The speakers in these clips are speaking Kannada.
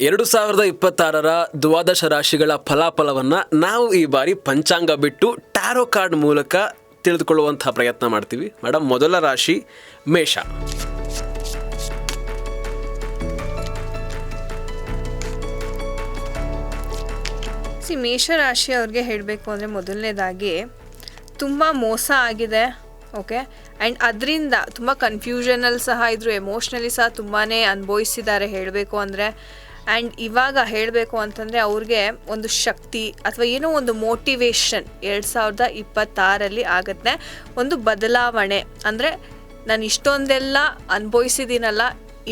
ಎರಡು ಸಾವಿರದ ಇಪ್ಪತ್ತಾರರ ದ್ವಾದಶ ರಾಶಿಗಳ ಫಲಾಫಲವನ್ನು ನಾವು ಈ ಬಾರಿ ಪಂಚಾಂಗ ಬಿಟ್ಟು ಟ್ಯಾರೋ ಕಾರ್ಡ್ ಮೂಲಕ ತಿಳಿದುಕೊಳ್ಳುವಂತಹ ಪ್ರಯತ್ನ ಮಾಡ್ತೀವಿ. ಮೇಡಮ್ ಮೊದಲ ರಾಶಿ ಮೇಷ. ಸಿ ಮೇಷರಾಶಿ ಅವ್ರಿಗೆ ಹೇಳಬೇಕು ಅಂದರೆ ಮೊದಲನೇದಾಗಿ ತುಂಬ ಮೋಸ ಆಗಿದೆ, ಓಕೆ? ಆ್ಯಂಡ್ ಅದರಿಂದ ತುಂಬ ಕನ್ಫ್ಯೂಷನಲ್ಲಿ ಸಹ ಇದ್ರು ಎಮೋಷ್ನಲಿ ಸಹ ತುಂಬಾ ಅನುಭವಿಸಿದ್ದಾರೆ, ಹೇಳಬೇಕು ಅಂದರೆ. ಆ್ಯಂಡ್ ಇವಾಗ ಹೇಳಬೇಕು ಅಂತಂದರೆ ಅವ್ರಿಗೆ ಒಂದು ಶಕ್ತಿ ಅಥವಾ ಏನೋ ಒಂದು ಮೋಟಿವೇಶನ್ ಎರಡು ಸಾವಿರದ ಇಪ್ಪತ್ತಾರಲ್ಲಿ ಆಗುತ್ತೆ. ಒಂದು ಬದಲಾವಣೆ ಅಂದರೆ ನಾನು ಇಷ್ಟೊಂದೆಲ್ಲ ಅನುಭವಿಸಿದ್ದೀನಲ್ಲ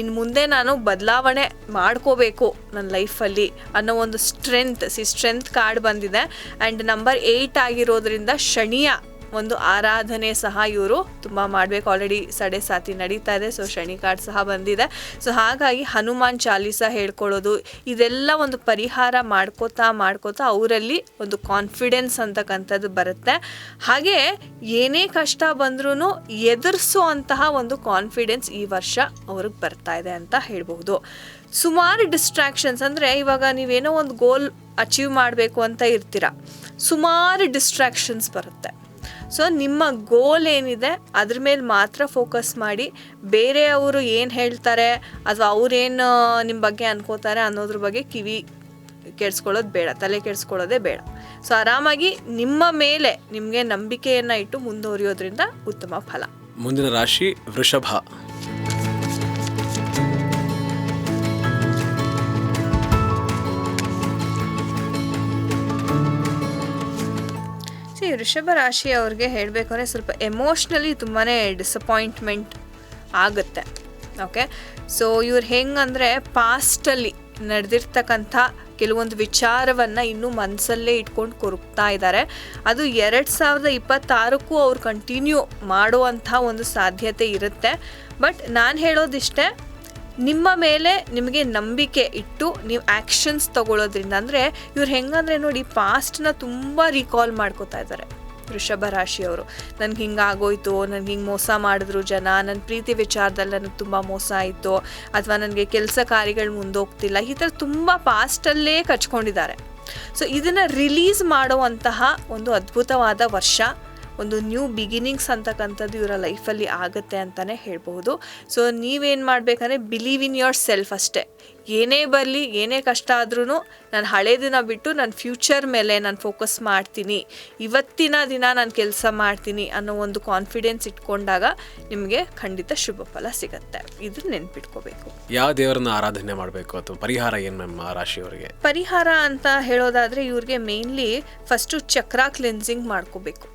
ಇನ್ನು ಮುಂದೆ ನಾನು ಬದಲಾವಣೆ ಮಾಡ್ಕೋಬೇಕು ನನ್ನ ಲೈಫಲ್ಲಿ ಅನ್ನೋ ಒಂದು ಸ್ಟ್ರೆಂತ್ ಸಿ ಸ್ಟ್ರೆಂತ್ ಕಾರ್ಡ್ ಬಂದಿದೆ. ಆ್ಯಂಡ್ ನಂಬರ್ ಏಯ್ಟ್ ಆಗಿರೋದ್ರಿಂದ ಶನಿಯ ಒಂದು ಆರಾಧನೆ ಸಹ ಇವರು ತುಂಬ ಮಾಡಬೇಕು. ಆಲ್ರೆಡಿ ಸಡೆ ಸಾತಿ ನಡೀತಾ ಇದೆ ಸೊ ಶನಿ ಕಾರ್ಡ್ ಸಹ ಬಂದಿದೆ. ಸೊ ಹಾಗಾಗಿ ಹನುಮಾನ್ ಚಾಲೀಸ ಹೇಳ್ಕೊಳ್ಳೋದು, ಇದೆಲ್ಲ ಒಂದು ಪರಿಹಾರ ಮಾಡ್ಕೋತಾ ಮಾಡ್ಕೋತಾ ಅವರಲ್ಲಿ ಒಂದು ಕಾನ್ಫಿಡೆನ್ಸ್ ಅಂತಕ್ಕಂಥದ್ದು ಬರುತ್ತೆ. ಹಾಗೆ ಏನೇ ಕಷ್ಟ ಬಂದ್ರೂ ಎದುರಿಸುವಂತಹ ಒಂದು ಕಾನ್ಫಿಡೆನ್ಸ್ ಈ ವರ್ಷ ಅವ್ರಿಗೆ ಬರ್ತಾ ಇದೆ ಅಂತ ಹೇಳ್ಬಹುದು. ಸುಮಾರು ಡಿಸ್ಟ್ರಾಕ್ಷನ್ಸ್ ಅಂದರೆ ಇವಾಗ ನೀವೇನೋ ಒಂದು ಗೋಲ್ ಅಚೀವ್ ಮಾಡಬೇಕು ಅಂತ ಇರ್ತೀರ. ಸುಮಾರು ಡಿಸ್ಟ್ರಾಕ್ಷನ್ಸ್ ಬರುತ್ತೆ. ಸೊ ನಿಮ್ಮ ಗೋಲ್ ಏನಿದೆ, ಅದ್ರ ಮೇಲೆ ಮಾತ್ರ ಫೋಕಸ್ ಮಾಡಿ, ಬೇರೆಯವರು ಏನು ಹೇಳ್ತಾರೆ, ಅಥವಾ ಅವ್ರೇನು ನಿಮ್ಮ ಬಗ್ಗೆ ಅನ್ಕೋತಾರೆ ಅನ್ನೋದ್ರ ಬಗ್ಗೆ ಕಿವಿ ಕೆಡ್ಸ್ಕೊಳ್ಳೋದು ಬೇಡ, ತಲೆ ಕೆಡ್ಸ್ಕೊಳ್ಳೋದೇ ಬೇಡ. ಸೊ ಆರಾಮಾಗಿ ನಿಮ್ಮ ಮೇಲೆ ನಿಮಗೆ ನಂಬಿಕೆಯನ್ನು ಇಟ್ಟು ಮುಂದುವರಿಯೋದ್ರಿಂದ ಉತ್ತಮ ಫಲ. ಮುಂದಿನ ರಾಶಿ ವೃಷಭ. ವೃಷಭ ರಾಶಿ ಅವ್ರಿಗೆ ಹೇಳಬೇಕು ಅಂದರೆ ಸ್ವಲ್ಪ ಎಮೋಷ್ನಲಿ ತುಂಬಾ ಡಿಸಪಾಯಿಂಟ್ಮೆಂಟ್ ಆಗುತ್ತೆ. ಓಕೆ ಸೊ ಇವ್ರು ಹೆಂಗಂದರೆ ಪಾಸ್ಟಲ್ಲಿ ನಡೆದಿರ್ತಕ್ಕಂಥ ಕೆಲವೊಂದು ವಿಚಾರವನ್ನು ಇನ್ನೂ ಮನಸ್ಸಲ್ಲೇ ಇಟ್ಕೊಂಡು ಕೊರಗ್ತಾ ಇದ್ದಾರೆ ಅದು ಎರಡು ಸಾವಿರದ ಇಪ್ಪತ್ತಾರಕ್ಕೂ ಅವ್ರು ಕಂಟಿನ್ಯೂ ಮಾಡುವಂಥ ಒಂದು ಸಾಧ್ಯತೆ ಇರುತ್ತೆ. ಬಟ್ ನಾನು ಹೇಳೋದಿಷ್ಟೇ ನಿಮ್ಮ ಮೇಲೆ ನಿಮಗೆ ನಂಬಿಕೆ ಇಟ್ಟು ನೀವು ಆ್ಯಕ್ಷನ್ಸ್ ತಗೊಳ್ಳೋದ್ರಿಂದ ಅಂದರೆ ಇವ್ರು ಹೆಂಗಂದ್ರೆ ನೋಡಿ ಪಾಸ್ಟ್ನ ತುಂಬ ರೀಕಾಲ್ ಮಾಡ್ಕೋತಾ ಇದ್ದಾರೆ. ವೃಷಭ ರಾಶಿಯವರು, ನನಗೆ ಹಿಂಗೆ ಆಗೋಯ್ತು ನನಗೆ ಹಿಂಗೆ ಮೋಸ ಮಾಡಿದ್ರು ಜನ ನನ್ನ ಪ್ರೀತಿ ವಿಚಾರದಲ್ಲಿ ನನಗೆ ತುಂಬ ಮೋಸ ಆಯಿತು, ಅಥವಾ ನನಗೆ ಕೆಲಸ ಕಾರ್ಯಗಳು ಮುಂದೋಗ್ತಿಲ್ಲ, ಈ ಥರ ತುಂಬ ಪಾಸ್ಟಲ್ಲೇ ಕಚ್ಕೊಂಡಿದ್ದಾರೆ. ಸೊ ಇದನ್ನು ರಿಲೀಸ್ ಮಾಡುವಂತಹ ಒಂದು ಅದ್ಭುತವಾದ ವರ್ಷ ಒಂದು ನ್ಯೂ ಬಿಗಿನಿಂಗ್ಸ್ ಅಂತಕ್ಕಂಥದ್ದು ಇವರ ಲೈಫಲ್ಲಿ ಆಗುತ್ತೆ ಅಂತಲೇ ಹೇಳ್ಬೋದು ಸೊ ನೀವೇನು ಮಾಡಬೇಕಂದ್ರೆ ಬಿಲೀವ್ ಇನ್ ಯೋರ್ ಸೆಲ್ಫ್ ಅಷ್ಟೇ. ಏನೇ ಬರಲಿ ಏನೇ ಕಷ್ಟ ಆದ್ರೂ ನಾನು ಹಳೇದನ್ನ ಬಿಟ್ಟು ನನ್ನ ಫ್ಯೂಚರ್ ಮೇಲೆ ನಾನು ಫೋಕಸ್ ಮಾಡ್ತೀನಿ. ಇವತ್ತಿನ ದಿನ ನಾನು ಕೆಲಸ ಮಾಡ್ತೀನಿ ಅನ್ನೋ ಒಂದು ಕಾನ್ಫಿಡೆನ್ಸ್ ಇಟ್ಕೊಂಡಾಗ ನಿಮಗೆ ಖಂಡಿತ ಶುಭ ಫಲ ಸಿಗುತ್ತೆ. ಇದು ನೆನ್ಪಿಟ್ಕೋಬೇಕು. ಯಾವ ದೇವರನ್ನ ಆರಾಧನೆ ಮಾಡಬೇಕು ಅಥವಾ ಪರಿಹಾರ ಏನು ನಮ್ಮ ರಾಶಿಯವರಿಗೆ? ಪರಿಹಾರ ಅಂತ ಹೇಳೋದಾದ್ರೆ ಇವ್ರಿಗೆ ಮೇನ್ಲಿ ಫಸ್ಟು ಚಕ್ರ ಕ್ಲೆನ್ಸಿಂಗ್ ಮಾಡ್ಕೋಬೇಕು.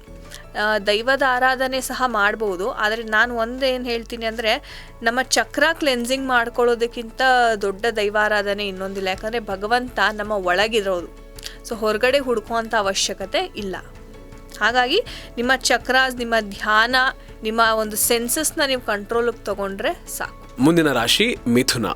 ದೈವದ ಆರಾಧನೆ ಸಹ ಮಾಡ್ಬೋದು. ಆದರೆ ನಾನು ಒಂದೇನು ಹೇಳ್ತೀನಿ ಅಂದರೆ, ನಮ್ಮ ಚಕ್ರ ಕ್ಲೆನ್ಸಿಂಗ್ ಮಾಡ್ಕೊಳ್ಳೋದಕ್ಕಿಂತ ದೊಡ್ಡ ದೈವಾರಾಧನೆ ಇನ್ನೊಂದಿಲ್ಲ. ಯಾಕಂದರೆ ಭಗವಂತ ನಮ್ಮ ಒಳಗಿರೋದು. ಸೊ ಹೊರಗಡೆ ಹುಡುಕುವಂಥ ಅವಶ್ಯಕತೆ ಇಲ್ಲ. ಹಾಗಾಗಿ ನಿಮ್ಮ ಚಕ್ರಾಸ್ ನಿಮ್ಮ ಧ್ಯಾನ, ನಿಮ್ಮ ಒಂದು ಸೆನ್ಸಸ್ನ ನೀವು ಕಂಟ್ರೋಲಿಗೆ ತಗೊಂಡ್ರೆ ಸಾಕು. ಮುಂದಿನ ರಾಶಿ ಮಿಥುನ.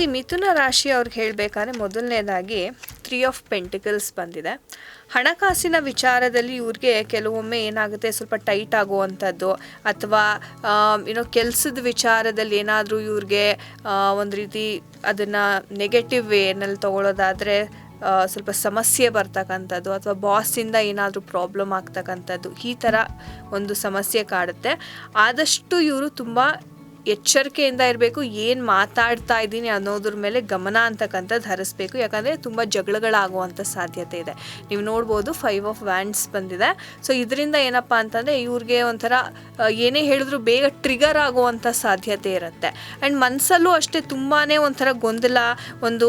ಸಿ ಮಿಥುನ ರಾಶಿ ಅವ್ರಿಗೆ ಹೇಳಬೇಕಾದ್ರೆ ಮೊದಲನೇದಾಗಿ ತ್ರೀ ಆಫ್ ಪೆಂಟಿಕಲ್ಸ್ ಬಂದಿದೆ. ಹಣಕಾಸಿನ ವಿಚಾರದಲ್ಲಿ ಇವ್ರಿಗೆ ಕೆಲವೊಮ್ಮೆ ಏನಾಗುತ್ತೆ, ಸ್ವಲ್ಪ ಟೈಟ್ ಆಗುವಂಥದ್ದು. ಅಥವಾ ಏನೋ ಕೆಲಸದ ವಿಚಾರದಲ್ಲಿ ಏನಾದರೂ ಇವ್ರಿಗೆ ಒಂದು ರೀತಿ ಅದನ್ನು ನೆಗೆಟಿವ್ ವೇನಲ್ಲಿ ತಗೊಳ್ಳೋದಾದರೆ ಸ್ವಲ್ಪ ಸಮಸ್ಯೆ ಬರ್ತಕ್ಕಂಥದ್ದು, ಅಥವಾ ಬಾಸಿಂದ ಏನಾದರೂ ಪ್ರಾಬ್ಲಮ್ ಆಗ್ತಕ್ಕಂಥದ್ದು, ಈ ಥರ ಒಂದು ಸಮಸ್ಯೆ ಕಾಡುತ್ತೆ. ಆದಷ್ಟು ಇವರು ತುಂಬ ಎಚ್ಚರಿಕೆಯಿಂದ ಇರಬೇಕು, ಏನು ಮಾತಾಡ್ತಾ ಇದ್ದೀನಿ ಅನ್ನೋದ್ರ ಮೇಲೆ ಗಮನ ಅಂತಕ್ಕಂಥದ್ದು ಹರಿಸ್ಬೇಕು. ಯಾಕಂದರೆ ತುಂಬ ಜಗಳಗಳಾಗುವಂಥ ಸಾಧ್ಯತೆ ಇದೆ. ನೀವು ನೋಡ್ಬೋದು ಫೈವ್ ಆಫ್ ವ್ಯಾಂಡ್ಸ್ ಬಂದಿದೆ. ಸೊ ಇದರಿಂದ ಏನಪ್ಪ ಅಂತಂದರೆ ಇವ್ರಿಗೆ ಒಂಥರ ಏನೇ ಹೇಳಿದ್ರು ಬೇಗ ಟ್ರಿಗರ್ ಆಗುವಂಥ ಸಾಧ್ಯತೆ ಇರುತ್ತೆ. ಆ್ಯಂಡ್ ಮನಸ್ಸಲ್ಲೂ ಅಷ್ಟೇ ತುಂಬಾ ಒಂಥರ ಗೊಂದಲ, ಒಂದು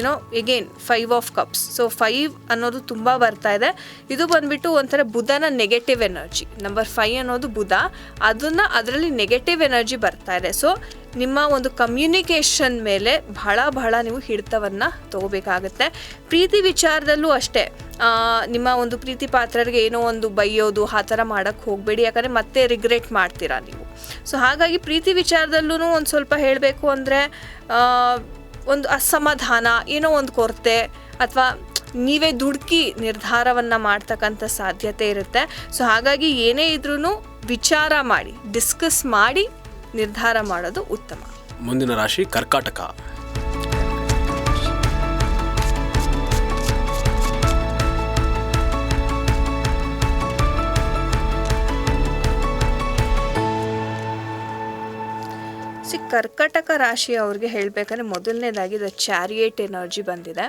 ಏನೋ again five of cups so five ಅನ್ನೋದು ತುಂಬ ಬರ್ತಾ ಇದೆ. ಇದು ಬಂದ್ಬಿಟ್ಟು ಒಂಥರ ಬುಧನ ನೆಗೆಟಿವ್ ಎನರ್ಜಿ ನಂಬರ್ ಫೈವ್ ಅನ್ನೋದು ಬುಧ. ಅದನ್ನು ಅದರಲ್ಲಿ ನೆಗೆಟಿವ್ ಎನರ್ಜಿ ಬರ್ತಾ ಇದೆ. ಸೊ ನಿಮ್ಮ ಒಂದು ಕಮ್ಯುನಿಕೇಷನ್ ಮೇಲೆ ಬಹಳ ಬಹಳ ನೀವು ಹಿಡಿತವನ್ನು ತಗೋಬೇಕಾಗುತ್ತೆ. ಪ್ರೀತಿ ವಿಚಾರದಲ್ಲೂ ಅಷ್ಟೇ ನಿಮ್ಮ ಒಂದು ಪ್ರೀತಿ ಪಾತ್ರರಿಗೆ ಏನೋ ಒಂದು ಬೈಯೋದು, ಆ ಥರ ಮಾಡೋಕ್ಕೆ ಹೋಗಬೇಡಿ. ಯಾಕಂದರೆ ಮತ್ತೆ ರಿಗ್ರೆಟ್ ಮಾಡ್ತೀರಾ ನೀವು. ಸೊ ಹಾಗಾಗಿ ಪ್ರೀತಿ ವಿಚಾರದಲ್ಲೂ ಒಂದು ಸ್ವಲ್ಪ ಹೇಳಬೇಕು ಅಂದರೆ ಒಂದು ಅಸಮಾಧಾನ, ಏನೋ ಒಂದು ಕೊರತೆ, ಅಥವಾ ನೀವೇ ದುಡುಕಿ ನಿರ್ಧಾರವನ್ನು ಮಾಡ್ತಕ್ಕಂಥ ಸಾಧ್ಯತೆ ಇರುತ್ತೆ. ಸೊ ಹಾಗಾಗಿ ಏನೇ ಇದ್ರೂ ವಿಚಾರ ಮಾಡಿ ಡಿಸ್ಕಸ್ ಮಾಡಿ ನಿರ್ಧಾರ ಮಾಡೋದು ಉತ್ತಮ. ಮುಂದಿನ ರಾಶಿ ಕರ್ಕಾಟಕ. ಸಿ ಕರ್ಕಟಕ ರಾಶಿ ಅವ್ರಿಗೆ ಹೇಳಬೇಕಂದ್ರೆ ಮೊದಲನೇದಾಗಿ ದ ಚಾರಿಯೇಟ್ ಎನರ್ಜಿ ಬಂದಿದೆ.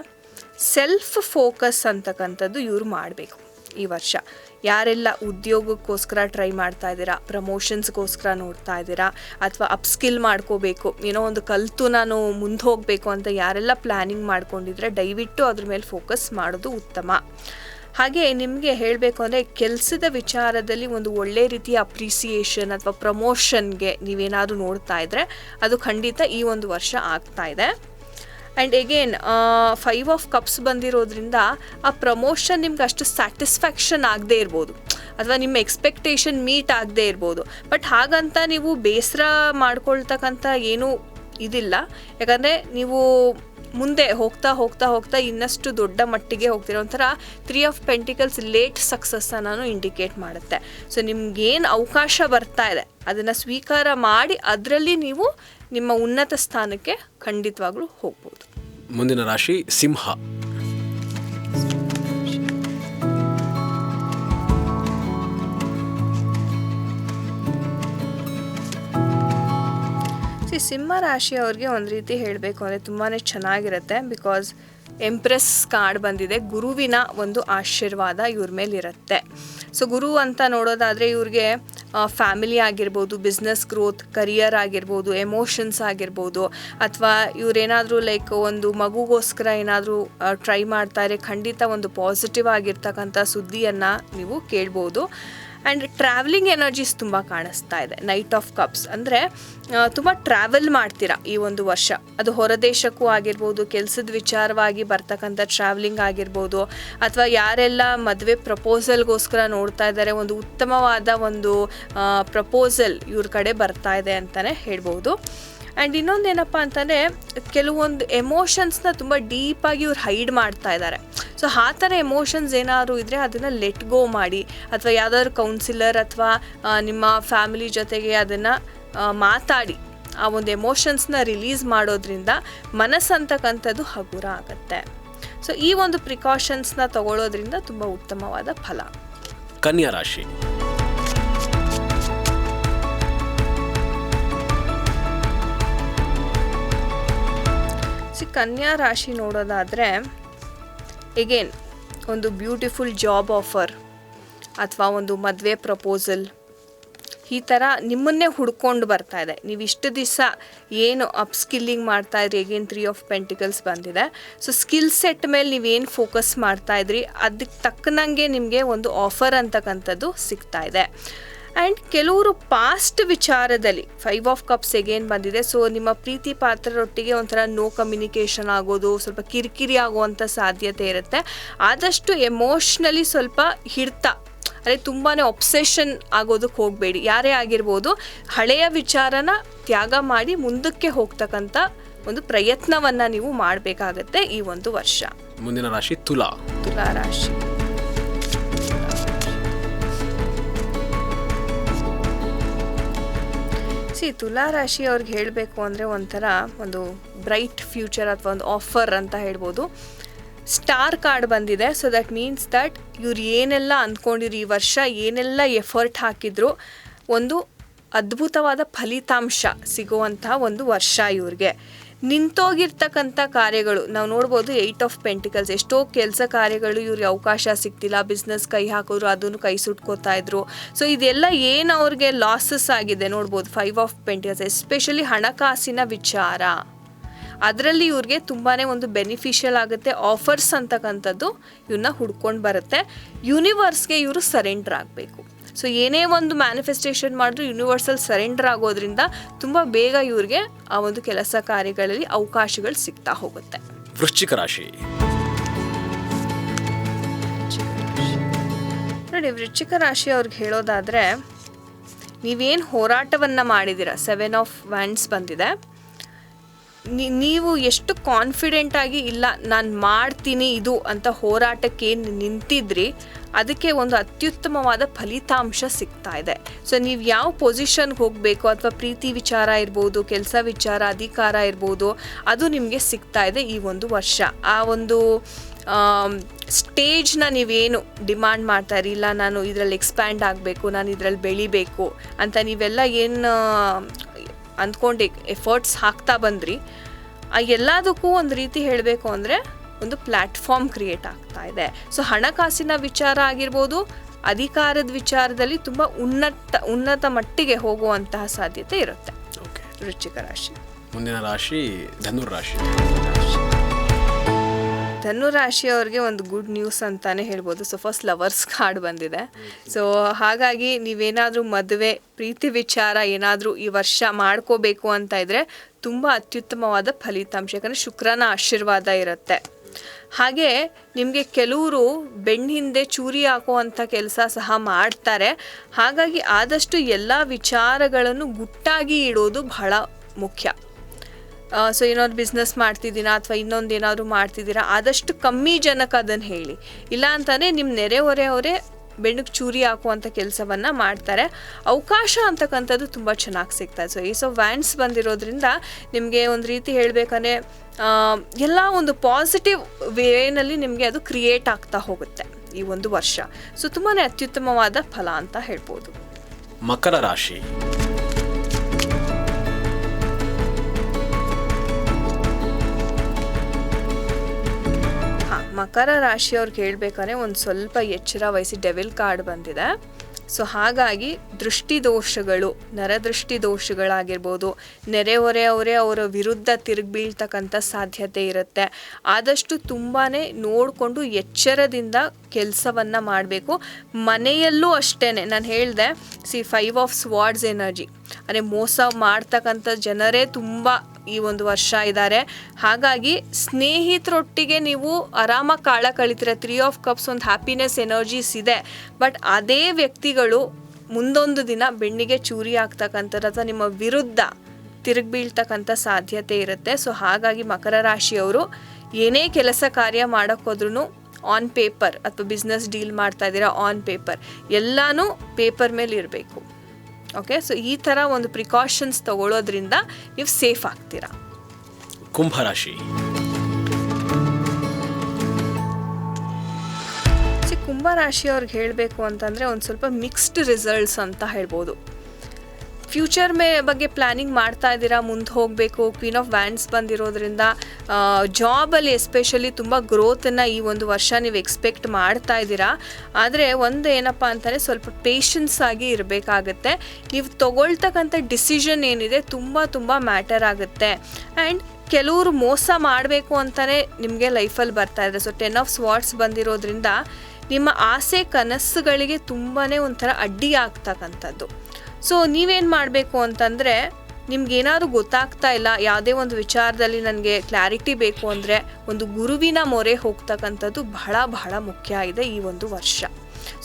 ಸೆಲ್ಫ್ ಫೋಕಸ್ ಅಂತಕ್ಕಂಥದ್ದು ಇವ್ರು ಮಾಡಬೇಕು ಈ ವರ್ಷ. ಯಾರೆಲ್ಲ ಉದ್ಯೋಗಕ್ಕೋಸ್ಕರ ಟ್ರೈ ಮಾಡ್ತಾ ಇದ್ದೀರಾ ಪ್ರಮೋಷನ್ಸ್ಗೋಸ್ಕರ ನೋಡ್ತಾ ಇದ್ದೀರಾ, ಅಥವಾ ಅಪ್ಸ್ಕಿಲ್ ಮಾಡ್ಕೋಬೇಕು, ಏನೋ ಒಂದು ಕಲಿತು ನಾನು ಮುಂದೆ ಹೋಗಬೇಕು ಅಂತ ಯಾರೆಲ್ಲ ಪ್ಲ್ಯಾನಿಂಗ್ ಮಾಡ್ಕೊಂಡಿದ್ರೆ ದಯವಿಟ್ಟು ಅದ್ರ ಮೇಲೆ ಫೋಕಸ್ ಮಾಡೋದು ಉತ್ತಮ. ಹಾಗೆ ನಿಮಗೆ ಹೇಳಬೇಕು ಅಂದರೆ ಕೆಲಸದ ವಿಚಾರದಲ್ಲಿ ಒಂದು ಒಳ್ಳೆ ರೀತಿಯ ಅಪ್ರಿಸಿಯೇಷನ್ ಅಥವಾ ಪ್ರಮೋಷನ್ಗೆ ನೀವೇನಾದರೂ ನೋಡ್ತಾ ಇದ್ದರೆ ಅದು ಖಂಡಿತ ಈ ಒಂದು ವರ್ಷ ಆಗ್ತಾ ಇದೆ. And again five of cups ಬಂದಿರೋದ್ರಿಂದ ಆ ಪ್ರಮೋಷನ್ ನಿಮ್ಗೆ ಅಷ್ಟು ಸ್ಯಾಟಿಸ್ಫ್ಯಾಕ್ಷನ್ ಆಗದೇ ಇರ್ಬೋದು. ಅಥವಾ ನಿಮ್ಮ ಎಕ್ಸ್ಪೆಕ್ಟೇಷನ್ ಮೀಟ್ ಆಗದೇ ಇರ್ಬೋದು. ಬಟ್ ಹಾಗಂತ ನೀವು ಬೇಸರ ಮಾಡ್ಕೊಳ್ತಕ್ಕಂಥ ಏನೂ ಇದಿಲ್ಲ. ಯಾಕಂದರೆ ನೀವು ಮುಂದೆ ಹೋಗ್ತಾ ಹೋಗ್ತಾ ಹೋಗ್ತಾ ಇನ್ನಷ್ಟು ದೊಡ್ಡ ಮಟ್ಟಿಗೆ ಹೋಗ್ತಿರೋ ಒಂಥರ three of pentacles late success ನಾನು ಇಂಡಿಕೇಟ್ ಮಾಡುತ್ತೆ. ಸೊ ನಿಮ್ಗೇನು ಅವಕಾಶ ಬರ್ತಾ ಇದೆ, ಅದನ್ನು ಸ್ವೀಕಾರ ಮಾಡಿ ಅದರಲ್ಲಿ ನೀವು ನಿಮ್ಮ ಉನ್ನತ ಸ್ಥಾನಕ್ಕೆ ಖಂಡಿತವಾಗ್ಲೂ ಹೋಗ್ಬೋದು. ಮುಂದಿನ ರಾಶಿ ಸಿಂಹ. ಸಿ ಸಿಂಹ ರಾಶಿಯವ್ರಿಗೆ ಒಂದು ರೀತಿ ಹೇಳಬೇಕು ಅಂದರೆ ತುಂಬಾ ಚೆನ್ನಾಗಿರುತ್ತೆ ಬಿಕಾಸ್ ಎಂಪ್ರೆಸ್ ಕಾರ್ಡ್ ಬಂದಿದೆ. ಗುರುವಿನ ಒಂದು ಆಶೀರ್ವಾದ ಇವ್ರ ಮೇಲಿರುತ್ತೆ ಸೊ ಗುರು ಅಂತ ನೋಡೋದಾದರೆ ಇವ್ರಿಗೆ ಫ್ಯಾಮಿಲಿ ಆಗಿರ್ಬೋದು ಬಿಸ್ನೆಸ್ ಗ್ರೋತ್ ಕರಿಯರ್ ಆಗಿರ್ಬೋದು ಎಮೋಷನ್ಸ್ ಆಗಿರ್ಬೋದು. ಅಥವಾ ಇವರೇನಾದರೂ ಲೈಕ್ ಒಂದು ಮಗುಗೋಸ್ಕರ ಏನಾದರೂ ಟ್ರೈ ಮಾಡ್ತಾರೆ, ಖಂಡಿತ ಒಂದು ಪಾಸಿಟಿವ್ ಆಗಿರ್ತಕ್ಕಂಥ ಸುದ್ದಿಯನ್ನು ನೀವು ಕೇಳ್ಬೋದು. ಆ್ಯಂಡ್ ಟ್ರಾವೆಲಿಂಗ್ ಎನರ್ಜೀಸ್ ತುಂಬ ಕಾಣಿಸ್ತಾ ಇದೆ. ನೈಟ್ ಆಫ್ ಕಪ್ಸ್ ಅಂದರೆ ತುಂಬ ಟ್ರಾವೆಲ್ ಮಾಡ್ತೀರಾ ಈ ಒಂದು ವರ್ಷ. ಅದು ಹೊರದೇಶಕ್ಕೂ ಆಗಿರ್ಬೋದು, ಕೆಲಸದ ವಿಚಾರವಾಗಿ ಬರ್ತಕ್ಕಂಥ ಟ್ರಾವೆಲಿಂಗ್ ಆಗಿರ್ಬೋದು, ಅಥವಾ ಯಾರೆಲ್ಲ ಮದುವೆ ಪ್ರಪೋಸಲ್ಗೋಸ್ಕರ ನೋಡ್ತಾ ಇದ್ದಾರೆ, ಒಂದು ಉತ್ತಮವಾದ ಒಂದು ಪ್ರಪೋಸಲ್ ಇವ್ರ ಕಡೆ ಬರ್ತಾ ಇದೆ ಅಂತಲೇ ಹೇಳ್ಬೋದು. ಆ್ಯಂಡ್ ಇನ್ನೊಂದು ಏನಪ್ಪ ಅಂತಂದರೆ, ಕೆಲವೊಂದು ಎಮೋಷನ್ಸ್ನ ತುಂಬ ಡೀಪಾಗಿ ಇವ್ರು ಹೈಡ್ ಮಾಡ್ತಾ ಇದ್ದಾರೆ ಸೊ ಆ ಥರ ಎಮೋಷನ್ಸ್ ಏನಾದರೂ ಇದ್ದರೆ ಅದನ್ನು ಲೆಟ್ ಗೋ ಮಾಡಿ, ಅಥವಾ ಯಾವುದಾದ್ರು ಕೌನ್ಸಿಲರ್ ಅಥವಾ ನಿಮ್ಮ ಫ್ಯಾಮಿಲಿ ಜೊತೆಗೆ ಅದನ್ನು ಮಾತಾಡಿ, ಆ ಒಂದು ಎಮೋಷನ್ಸ್ನ ರಿಲೀಸ್ ಮಾಡೋದ್ರಿಂದ ಮನಸ್ಸಂತಕ್ಕಂಥದ್ದು ಹಗುರ ಆಗುತ್ತೆ. ಸೊ ಈ ಒಂದು ಪ್ರಿಕಾಷನ್ಸ್ನ ತಗೊಳ್ಳೋದ್ರಿಂದ ತುಂಬ ಉತ್ತಮವಾದ ಫಲ. ಕನ್ಯಾ ರಾಶಿ. ಕನ್ಯಾ ರಾಶಿ ನೋಡೋದಾದರೆ ಎಗೇನ್ ಒಂದು ಬ್ಯೂಟಿಫುಲ್ ಜಾಬ್ ಆಫರ್ ಅಥವಾ ಒಂದು ಮದುವೆ ಪ್ರಪೋಸಲ್ ಈ ಥರ ನಿಮ್ಮನ್ನೇ ಹುಡ್ಕೊಂಡು ಬರ್ತಾ ಇದೆ. ನೀವು ಇಷ್ಟು ದಿವಸ ಏನು ಅಪ್ ಸ್ಕಿಲ್ಲಿಂಗ್ ಮಾಡ್ತಾ ಇದ್ರಿ ಎಗೇನ್ ತ್ರೀ ಆಫ್ ಪೆಂಟಿಕಲ್ಸ್ ಬಂದಿದೆ. ಸೊ ಸ್ಕಿಲ್ ಸೆಟ್ ಮೇಲೆ ನೀವೇನು ಫೋಕಸ್ ಮಾಡ್ತಾ ಇದ್ರಿ, ಅದಕ್ಕೆ ತಕ್ಕನಂಗೆ ನಿಮಗೆ ಒಂದು ಆಫರ್ ಅಂತಕ್ಕಂಥದ್ದು ಸಿಗ್ತಾ ಇದೆ. ಆ್ಯಂಡ್ ಕೆಲವರು ಪಾಸ್ಟ್ ವಿಚಾರದಲ್ಲಿ ಫೈವ್ ಆಫ್ ಕಪ್ಸ್ ಎಗೇನ್ ಬಂದಿದೆ. ಸೊ ನಿಮ್ಮ ಪ್ರೀತಿ ಪಾತ್ರರೊಟ್ಟಿಗೆ ಒಂಥರ ನೋ ಕಮ್ಯುನಿಕೇಷನ್ ಆಗೋದು ಸ್ವಲ್ಪ ಕಿರಿಕಿರಿ ಆಗುವಂಥ ಸಾಧ್ಯತೆ ಇರುತ್ತೆ. ಆದಷ್ಟು ಎಮೋಷ್ನಲಿ ಸ್ವಲ್ಪ ಹಿಡ್ತಾ ಅದೇ ತುಂಬಾ ಒಬ್ಸೆಷನ್ ಆಗೋದಕ್ಕೆ ಹೋಗಬೇಡಿ. ಯಾರೇ ಆಗಿರ್ಬೋದು ಹಳೆಯ ವಿಚಾರನ ತ್ಯಾಗ ಮಾಡಿ ಮುಂದಕ್ಕೆ ಹೋಗ್ತಕ್ಕಂಥ ಒಂದು ಪ್ರಯತ್ನವನ್ನು ನೀವು ಮಾಡಬೇಕಾಗತ್ತೆ ಈ ಒಂದು ವರ್ಷ. ಮುಂದಿನ ರಾಶಿ ತುಲಾ. ತುಲಾ ರಾಶಿ. ಸಿ ತುಲಾ ರಾಶಿ ಅವ್ರಿಗೆ ಹೇಳಬೇಕು ಅಂದರೆ ಒಂಥರ ಒಂದು ಬ್ರೈಟ್ ಫ್ಯೂಚರ್ ಅಥವಾ ಒಂದು ಆಫರ್ ಅಂತ ಹೇಳ್ಬೋದು. ಸ್ಟಾರ್ ಕಾರ್ಡ್ ಬಂದಿದೆ ಸೊ ದಟ್ ಮೀನ್ಸ್ ದಟ್ ಇವ್ರು ಏನೆಲ್ಲ ಅಂದ್ಕೊಂಡಿರಿ ಈ ವರ್ಷ, ಏನೆಲ್ಲ ಎಫರ್ಟ್ ಹಾಕಿದ್ರು, ಒಂದು ಅದ್ಭುತವಾದ ಫಲಿತಾಂಶ ಸಿಗುವಂತಹ ಒಂದು ವರ್ಷ ಇವ್ರಿಗೆ. ನಿಂತೋಗಿರ್ತಕ್ಕಂಥ ಕಾರ್ಯಗಳು. ನಾವು ನೋಡ್ಬೋದು ಏಯ್ಟ್ ಆಫ್ ಪೆಂಟಿಕಲ್ಸ್ ಎಷ್ಟೋ ಕೆಲಸ ಕಾರ್ಯಗಳು ಇವ್ರಿಗೆ ಅವಕಾಶ ಸಿಗ್ತಿಲ್ಲ. ಬಿಸ್ನೆಸ್ ಕೈ ಹಾಕಿದ್ರು ಅದನ್ನು ಕೈ ಸುಟ್ಕೋತಾ ಇದ್ರು. ಸೊ ಇದೆಲ್ಲ ಏನು ಅವ್ರಿಗೆ ಲಾಸಸ್ ಆಗಿದೆ ನೋಡ್ಬೋದು. ಫೈವ್ ಆಫ್ ಪೆಂಟಿಕಲ್ಸ್ ಎಸ್ಪೆಷಲಿ ಹಣಕಾಸಿನ ವಿಚಾರ. ಅದರಲ್ಲಿ ಇವ್ರಿಗೆ ತುಂಬಾ ಒಂದು ಬೆನಿಫಿಷಿಯಲ್ ಆಗುತ್ತೆ. ಆಫರ್ಸ್ ಅಂತಕ್ಕಂಥದ್ದು ಇವನ್ನ ಹುಡ್ಕೊಂಡು ಬರುತ್ತೆ. ಯೂನಿವರ್ಸ್ಗೆ ಇವರು ಸರೆಂಡರ್ ಆಗಬೇಕು. ಸೊ ಏನೇ ಒಂದು ಮ್ಯಾನಿಫೆಸ್ಟೇಷನ್ ಮಾಡಿದ್ರು ಯೂನಿವರ್ಸಲ್ ಸರೆಂಡರ್ ಆಗೋದ್ರಿಂದ ತುಂಬ ಬೇಗ ಇವ್ರಿಗೆ ಆ ಒಂದು ಕೆಲಸ ಕಾರ್ಯಗಳಲ್ಲಿ ಅವಕಾಶಗಳು ಸಿಗ್ತಾ ಹೋಗುತ್ತೆ. ವೃಶ್ಚಿಕ ರಾಶಿ. ನೋಡಿ ವೃಶ್ಚಿಕ ರಾಶಿ ಅವ್ರಿಗೆ ಹೇಳೋದಾದರೆ ನೀವೇನು ಹೋರಾಟವನ್ನು ಮಾಡಿದ್ದೀರ ಸೆವೆನ್ ಆಫ್ ವ್ಯಾಂಡ್ಸ್ ಬಂದಿದೆ. ನೀವು ಎಷ್ಟು ಕಾನ್ಫಿಡೆಂಟ್ ಆಗಿ, ಇಲ್ಲ, ನಾನು ಮಾಡ್ತೀನಿ ಇದು ಅಂತ ಹೋರಾಟಕ್ಕೆ ನಿಂತಿದ್ರಿ, ಅದಕ್ಕೆ ಒಂದು ಅತ್ಯುತ್ತಮವಾದ ಫಲಿತಾಂಶ ಸಿಗ್ತಾ ಇದೆ. ಸೊ ನೀವು ಯಾವ ಪೊಸಿಷನ್ಗೆ ಹೋಗಬೇಕು, ಅಥವಾ ಪ್ರೀತಿ ವಿಚಾರ ಇರ್ಬೋದು, ಕೆಲಸ ವಿಚಾರ, ಅಧಿಕಾರ ಇರ್ಬೋದು, ಅದು ನಿಮಗೆ ಸಿಗ್ತಾ ಇದೆ ಈ ಒಂದು ವರ್ಷ. ಆ ಒಂದು ಸ್ಟೇಜ್ನ ನೀವೇನು ಡಿಮ್ಯಾಂಡ್ ಮಾಡ್ತಾ ಇರಿ, ಇಲ್ಲ, ನಾನು ಇದರಲ್ಲಿ ಎಕ್ಸ್ಪ್ಯಾಂಡ್ ಆಗಬೇಕು, ನಾನು ಇದರಲ್ಲಿ ಬೆಳಿಬೇಕು ಅಂತ ನೀವೆಲ್ಲ ಏನು ಅಂದ್ಕೊಂಡು ಎಫರ್ಟ್ಸ್ ಹಾಕ್ತಾ ಬಂದ್ರಿ ಆ ಎಲ್ಲದಕ್ಕೂ ಒಂದು ರೀತಿ ಹೇಳಬೇಕು ಅಂದರೆ ಒಂದು ಪ್ಲ್ಯಾಟ್ಫಾರ್ಮ್ ಕ್ರಿಯೇಟ್ ಆಗ್ತಾ ಇದೆ. ಸೊ ಹಣಕಾಸಿನ ವಿಚಾರ ಆಗಿರ್ಬೋದು ಅಧಿಕಾರದ ವಿಚಾರದಲ್ಲಿ ತುಂಬ ಉನ್ನತ ಉನ್ನತ ಮಟ್ಟಿಗೆ ಹೋಗುವಂತಹ ಸಾಧ್ಯತೆ ಇರುತ್ತೆ. ಓಕೆ ವೃಶ್ಚಿಕ ರಾಶಿ. ಮುಂದಿನ ರಾಶಿ ಧನುರ್ ರಾಶಿ. ಧನು ರಾಶಿಯವ್ರಿಗೆ ಒಂದು ಗುಡ್ ನ್ಯೂಸ್ ಅಂತಾನೆ ಹೇಳ್ಬೋದು. ಸೊ ಫಸ್ಟ್ ಲವರ್ಸ್ ಕಾರ್ಡ್ ಬಂದಿದೆ. ಸೊ ಹಾಗಾಗಿ ನೀವೇನಾದರೂ ಮದುವೆ, ಪ್ರೀತಿ ವಿಚಾರ ಏನಾದರೂ ಈ ವರ್ಷ ಮಾಡ್ಕೋಬೇಕು ಅಂತ ಇದ್ರೆ ತುಂಬ ಅತ್ಯುತ್ತಮವಾದ ಫಲಿತಾಂಶ. ಯಾಕಂದರೆ ಶುಕ್ರನ ಆಶೀರ್ವಾದ ಇರುತ್ತೆ. ಹಾಗೆ ನಿಮಗೆ ಕೆಲವರು ಬೆಣ್ಣ ಹಿಂದೆ ಚೂರಿ ಹಾಕುವಂಥ ಕೆಲಸ ಸಹ ಮಾಡ್ತಾರೆ. ಹಾಗಾಗಿ ಆದಷ್ಟು ಎಲ್ಲ ವಿಚಾರಗಳನ್ನು ಗುಟ್ಟಾಗಿ ಇಡೋದು ಬಹಳ ಮುಖ್ಯ. ಸೊ ಏನಾದ್ರು ಬಿಸ್ನೆಸ್ ಮಾಡ್ತಿದ್ದೀರಾ ಅಥವಾ ಇನ್ನೊಂದು ಏನಾದರೂ ಮಾಡ್ತಿದ್ದೀರಾ, ಆದಷ್ಟು ಕಮ್ಮಿ ಜನಕ್ಕೆ ಅದನ್ನು ಹೇಳಿ. ಇಲ್ಲ ಅಂತಾನೆ ನಿಮ್ಮ ನೆರೆಹೊರೆಯವರೇ ಬೆಣ್ಣಕ್ಕೆ ಚೂರಿ ಹಾಕುವಂಥ ಕೆಲಸವನ್ನು ಮಾಡ್ತಾರೆ. ಅವಕಾಶ ಅಂತಕ್ಕಂಥದ್ದು ತುಂಬ ಚೆನ್ನಾಗಿ ಸಿಗ್ತದೆ ಸೊ ಈ ಸೊ ವ್ಯಾನ್ಸ್ ಬಂದಿರೋದ್ರಿಂದ ನಿಮಗೆ ಒಂದು ರೀತಿ ಹೇಳಬೇಕಂದ್ರೆ ಎಲ್ಲ ಒಂದು ಪಾಸಿಟಿವ್ ವೇನಲ್ಲಿ ನಿಮಗೆ ಅದು ಕ್ರಿಯೇಟ್ ಆಗ್ತಾ ಹೋಗುತ್ತೆ ಈ ಒಂದು ವರ್ಷ. ಸೊ ತುಂಬಾ ಅತ್ಯುತ್ತಮವಾದ ಫಲ ಅಂತ ಹೇಳ್ಬೋದು. ಮಕರ ರಾಶಿ. ಮಕರ ರಾಶಿಯವ್ರು ಕೇಳಬೇಕಾದ್ರೆ ಒಂದು ಸ್ವಲ್ಪ ಎಚ್ಚರ ವಹಿಸಿ ಡೆವಿಲ್ ಕಾರ್ಡ್ ಬಂದಿದೆ. ಸೊ ಹಾಗಾಗಿ ದೃಷ್ಟಿ ದೋಷಗಳು ನರದೃಷ್ಟಿ ದೋಷಗಳಾಗಿರ್ಬೋದು ನೆರೆಹೊರೆಯವರೇ ಅವರ ವಿರುದ್ಧ ತಿರುಗಿ ಬೀಳ್ತಕ್ಕಂಥ ಸಾಧ್ಯತೆ ಇರುತ್ತೆ. ಆದಷ್ಟು ತುಂಬಾ ನೋಡಿಕೊಂಡು ಎಚ್ಚರದಿಂದ ಕೆಲಸವನ್ನು ಮಾಡಬೇಕು. ಮನೆಯಲ್ಲೂ ಅಷ್ಟೇ ನಾನು ಹೇಳಿದೆ see five of swords energy ಅಂದರೆ ಮೋಸ ಮಾಡ್ತಕ್ಕಂಥ ಜನರೇ ತುಂಬ ಈ ಒಂದು ವರ್ಷ ಇದ್ದಾರೆ. ಹಾಗಾಗಿ ಸ್ನೇಹಿತರೊಟ್ಟಿಗೆ ನೀವು ಆರಾಮಾಗಿ ಕಾಳ ಕಳಿತೀರ. ತ್ರೀ ಆಫ್ ಕಪ್ಸ್ ಒಂದು ಹ್ಯಾಪಿನೆಸ್ ಎನರ್ಜೀಸ್ ಇದೆ. ಬಟ್ ಅದೇ ವ್ಯಕ್ತಿಗಳು ಮುಂದೊಂದು ದಿನ ಬೆಣ್ಣಿಗೆ ಚೂರಿ ಆಗ್ತಕ್ಕಂಥದ್ದು ಅಥವಾ ನಿಮ್ಮ ವಿರುದ್ಧ ತಿರುಗಿ ಬೀಳ್ತಕ್ಕಂಥ ಸಾಧ್ಯತೆ ಇರುತ್ತೆ. ಸೊ ಹಾಗಾಗಿ ಮಕರ ರಾಶಿಯವರು ಏನೇ ಕೆಲಸ ಕಾರ್ಯ ಮಾಡೋಕ್ಕೋದ್ರೂ ಆನ್ ಪೇಪರ್ ಅಥವಾ ಬಿಸ್ನೆಸ್ ಡೀಲ್ ಮಾಡ್ತಾ ಇದ್ದೀರಾ ಆನ್ ಪೇಪರ್ ಎಲ್ಲನೂ ಪೇಪರ್ ಮೇಲೆ ಇರಬೇಕು. ಓಕೆ ಸೊ ಈ ಥರ ಒಂದು ಪ್ರಿಕಾಷನ್ಸ್ ತಗೊಳ್ಳೋದ್ರಿಂದ ನೀವು ಸೇಫ್ ಆಗ್ತೀರಾ? ಕುಂಭರಾಶಿ ರಾಶಿ. ಅವ್ರಿಗೆ ಕುಂಭ ರಾಶಿಯವ್ರಿಗೆ ಹೇಳಬೇಕು ಅಂತಂದರೆ ಒಂದು ಸ್ವಲ್ಪ ಮಿಕ್ಸ್ಡ್ ರಿಸಲ್ಟ್ಸ್ ಅಂತ ಹೇಳ್ಬೋದು. ಫ್ಯೂಚರ್ ಮೇ ಬಗ್ಗೆ ಪ್ಲಾನಿಂಗ್ ಮಾಡ್ತಾ ಇದ್ದೀರಾ? ಮುಂದೆ ಹೋಗಬೇಕು. ಕ್ವೀನ್ ಆಫ್ ವ್ಯಾಂಡ್ಸ್ ಬಂದಿರೋದ್ರಿಂದ ಜಾಬಲ್ಲಿ ಎಸ್ಪೆಷಲಿ ತುಂಬ ಗ್ರೋತನ್ನು ಈ ಒಂದು ವರ್ಷ ನೀವು ಎಕ್ಸ್ಪೆಕ್ಟ್ ಮಾಡ್ತಾ ಇದ್ದೀರಾ? ಆದರೆ ಒಂದು ಏನಪ್ಪ ಅಂತಾನೆ ಸ್ವಲ್ಪ ಪೇಷನ್ಸ್ ಆಗಿ ಇರಬೇಕಾಗತ್ತೆ. ನೀವು ತಗೊಳ್ತಕ್ಕಂಥ ಡಿಸಿಷನ್ ಏನಿದೆ ತುಂಬ ತುಂಬ ಮ್ಯಾಟರ್ ಆಗುತ್ತೆ. ಆ್ಯಂಡ್ ಕೆಲವರು ಮೋಸ ಮಾಡಬೇಕು ಅಂತಲೇ ನಿಮಗೆ ಲೈಫಲ್ಲಿ ಬರ್ತಾ ಇದೆ. ಸೊ ಟೆನ್ ಆಫ್ ಸ್ವಾಟ್ಸ್ ಬಂದಿರೋದ್ರಿಂದ, ನಿಮ್ಮ ಆಸೆ, ಕನಸುಗಳಿಗೆ ತುಂಬಾ ಒಂಥರ ಅಡ್ಡಿ ಆಗ್ತಕ್ಕಂಥದ್ದು. ಸೊ ನೀವೇನು ಮಾಡಬೇಕು ಅಂತಂದರೆ ನಿಮ್ಗೇನಾದ್ರು ಗೊತ್ತಾಗ್ತಾ ಇಲ್ಲ ಯಾವುದೇ ಒಂದು ವಿಚಾರದಲ್ಲಿ ನನಗೆ ಕ್ಲಾರಿಟಿ ಬೇಕು ಅಂದರೆ ಒಂದು ಗುರುವಿನ ಮೊರೆ ಹೋಗ್ತಕ್ಕಂಥದ್ದು ಬಹಳ ಬಹಳ ಮುಖ್ಯ ಇದೆ ಈ ಒಂದು ವರ್ಷ.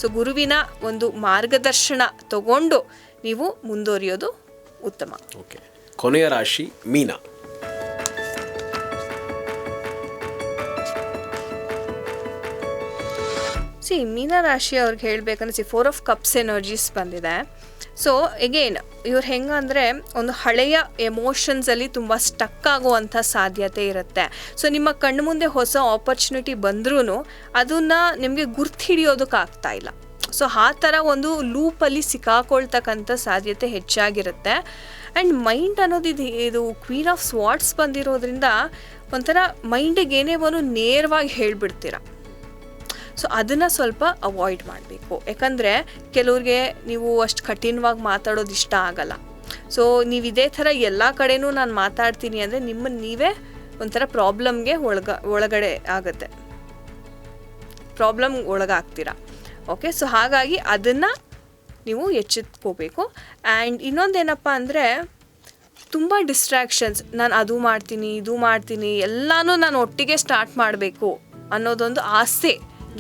ಸೊ ಗುರುವಿನ ಒಂದು ಮಾರ್ಗದರ್ಶನ ತಗೊಂಡು ನೀವು ಮುಂದುವರಿಯೋದು ಉತ್ತಮ. ಓಕೆ ಕೊನೆಯ ರಾಶಿ ಮೀನ. ಸಿ ಮೀನ ರಾಶಿ ಅವ್ರಿಗೆ ಹೇಳ್ಬೇಕಂದ್ರೆ see four of cups energies ಬಂದಿದೆ. ಸೊ ಎಗೇನ್ ಇವ್ರು ಹೆಂಗಂದರೆ ಒಂದು ಹಳೆಯ ಎಮೋಷನ್ಸಲ್ಲಿ ತುಂಬ ಸ್ಟಕ್ ಆಗುವಂಥ ಸಾಧ್ಯತೆ ಇರುತ್ತೆ. ಸೊ ನಿಮ್ಮ ಕಣ್ಣು ಮುಂದೆ ಹೊಸ ಆಪರ್ಚುನಿಟಿ ಬಂದ್ರೂ ಅದನ್ನು ನಿಮಗೆ ಗುರ್ತು ಹಿಡಿಯೋದಕ್ಕಾಗ್ತಾ ಇಲ್ಲ. ಸೊ ಆ ಥರ ಒಂದು ಲೂಪಲ್ಲಿ ಸಿಕ್ಕಾಕೊಳ್ತಕ್ಕಂಥ ಸಾಧ್ಯತೆ ಹೆಚ್ಚಾಗಿರುತ್ತೆ. ಆ್ಯಂಡ್ ಮೈಂಡ್ ಅನ್ನೋದು ಇದು ಇದು ಕ್ವೀನ್ ಆಫ್ ಸ್ವಾಟ್ಸ್ ಬಂದಿರೋದ್ರಿಂದ ಒಂಥರ ಮೈಂಡಿಗೆ ಏನೇ ಬಂದು ನೇರವಾಗಿ ಹೇಳ್ಬಿಡ್ತೀರ. ಸೊ ಅದನ್ನು ಸ್ವಲ್ಪ ಅವಾಯ್ಡ್ ಮಾಡಬೇಕು. ಯಾಕಂದರೆ ಕೆಲವ್ರಿಗೆ ನೀವು ಅಷ್ಟು ಕಠಿಣವಾಗಿ ಮಾತಾಡೋದು ಇಷ್ಟ ಆಗಲ್ಲ. ಸೊ ನೀವು ಇದೇ ಥರ ಎಲ್ಲ ಕಡೆನೂ ನಾನು ಮಾತಾಡ್ತೀನಿ ಅಂದರೆ ನಿಮ್ಮನ್ನು ನೀವೇ ಒಂಥರ ಪ್ರಾಬ್ಲಮ್ಗೆ ಒಳಗ, ಒಳಗಡೆ ಆಗುತ್ತೆ. ಪ್ರಾಬ್ಲಮ್ ಒಳಗಾಗ್ತೀರಾ? ಓಕೆ ಸೊ ಹಾಗಾಗಿ ಅದನ್ನು ನೀವು ಎಚ್ಚೆತ್ಕೋಬೇಕು. ಆ್ಯಂಡ್ ಇನ್ನೊಂದೇನಪ್ಪ ಅಂದರೆ ತುಂಬ ಡಿಸ್ಟ್ರ್ಯಾಕ್ಷನ್ಸ್ ನಾನು ಅದು ಮಾಡ್ತೀನಿ, ಇದು ಮಾಡ್ತೀನಿ, ಎಲ್ಲನೂ ನಾನು ಒಟ್ಟಿಗೆ ಸ್ಟಾರ್ಟ್ ಮಾಡಬೇಕು ಅನ್ನೋದೊಂದು ಆಸೆ.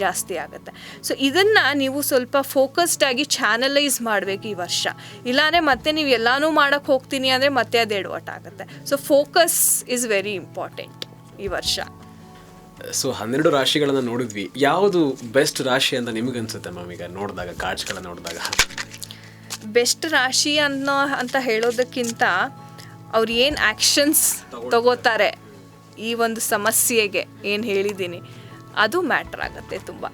ಜಾಸ್ತಿ ಆಗುತ್ತೆ. ಸೊ ಇದನ್ನು ನೀವು ಸ್ವಲ್ಪ ಫೋಕಸ್ಡ್ ಆಗಿ ಚಾನಲೈಸ್ ಮಾಡಬೇಕು ಈ ವರ್ಷ. ಇಲ್ಲಾಂದರೆ ಮತ್ತೆ ನೀವು ಎಲ್ಲನೂ ಮಾಡೋಕ್ಕೆ ಹೋಗ್ತೀನಿ ಅಂದರೆ ಮತ್ತೆ ಅದು ಎಡವಟ್ ಆಗುತ್ತೆ. So focus is very important ಈ ವರ್ಷ. ಸೊ ಹನ್ನೆರಡು ರಾಶಿಗಳನ್ನು ನೋಡಿದ್ವಿ. ಯಾವುದು ಬೆಸ್ಟ್ ರಾಶಿ ಅಂತ ನಿಮಗನ್ಸುತ್ತೆ ಮ್ಯಾಮ್ ಈಗ ನೋಡಿದಾಗ ಕಾರ್ಡ್ಸ್ಗಳನ್ನ ನೋಡಿದಾಗ? ಬೆಸ್ಟ್ ರಾಶಿ ಅನ್ನೋ ಅಂತ ಹೇಳೋದಕ್ಕಿಂತ ಅವ್ರು ಏನು ಆ್ಯಕ್ಷನ್ಸ್ ತಗೋತಾರೆ ಈ ಒಂದು ಸಮಸ್ಯೆಗೆ ಏನು ಹೇಳಿದ್ದೀನಿ ಅದು ಮ್ಯಾಟ್ರ್ ಆಗುತ್ತೆ ತುಂಬ.